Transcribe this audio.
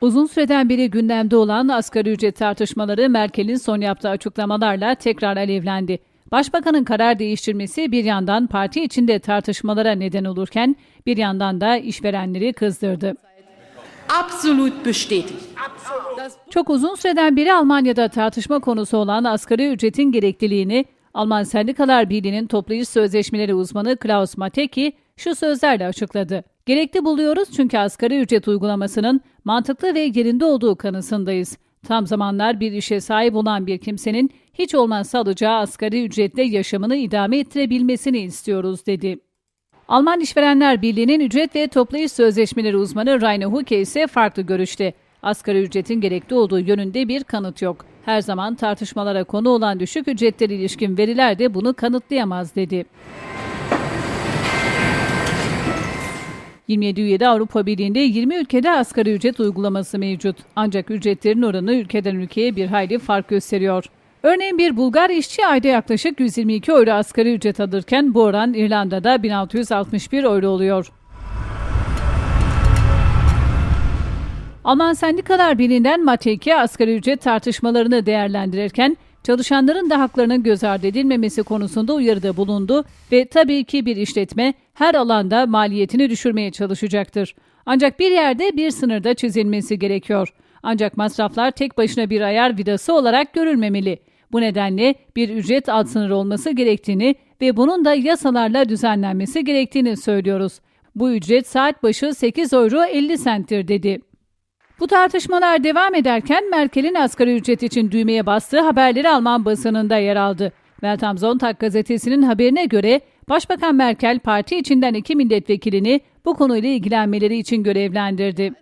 Uzun süreden beri gündemde olan asgari ücret tartışmaları Merkel'in son yaptığı açıklamalarla tekrar alevlendi. Başbakanın karar değiştirmesi bir yandan parti içinde tartışmalara neden olurken bir yandan da işverenleri kızdırdı. absolut bestätigt. Çok uzun süreden beri Almanya'da tartışma konusu olan asgari ücretin gerekliliğini Alman Sendikalar Birliği'nin toplayıcı sözleşmeleri uzmanı Klaus Mateki şu sözlerle açıkladı. Gerekli buluyoruz çünkü asgari ücret uygulamasının mantıklı ve yerinde olduğu kanısındayız. Tam zamanlar bir işe sahip olan bir kimsenin hiç olmazsa alacağı asgari ücretle yaşamını idame ettirebilmesini istiyoruz dedi. Alman İşverenler Birliği'nin ücret ve toplayış sözleşmeleri uzmanı Rainer Huke ise farklı görüşte. Asgari ücretin gerekli olduğu yönünde bir kanıt yok. Her zaman tartışmalara konu olan düşük ücretler ilişkin veriler de bunu kanıtlayamaz dedi. 27 üyede Avrupa Birliği'nde 20 ülkede asgari ücret uygulaması mevcut. Ancak ücretlerin oranı ülkeden ülkeye bir hayli fark gösteriyor. Örneğin bir Bulgar işçi ayda yaklaşık 122 euro asgari ücret alırken bu oran İrlanda'da 1661 euro oluyor. Alman Sendikalar Birliği'nden Mateki asgari ücret tartışmalarını değerlendirirken çalışanların da haklarının göz ardı edilmemesi konusunda uyarıda bulundu ve tabii ki bir işletme her alanda maliyetini düşürmeye çalışacaktır. Ancak bir yerde bir sınırda çizilmesi gerekiyor. Ancak masraflar tek başına bir ayar vidası olarak görülmemeli. Bu nedenle bir ücret alt sınırı olması gerektiğini ve bunun da yasalarla düzenlenmesi gerektiğini söylüyoruz. Bu ücret saat başı 8 euro 50 senttir dedi. Bu tartışmalar devam ederken Merkel'in asgari ücret için düğmeye bastığı haberleri Alman basınında yer aldı. Welt am Sonntag gazetesinin haberine göre Başbakan Merkel parti içinden iki milletvekilini bu konuyla ilgilenmeleri için görevlendirdi.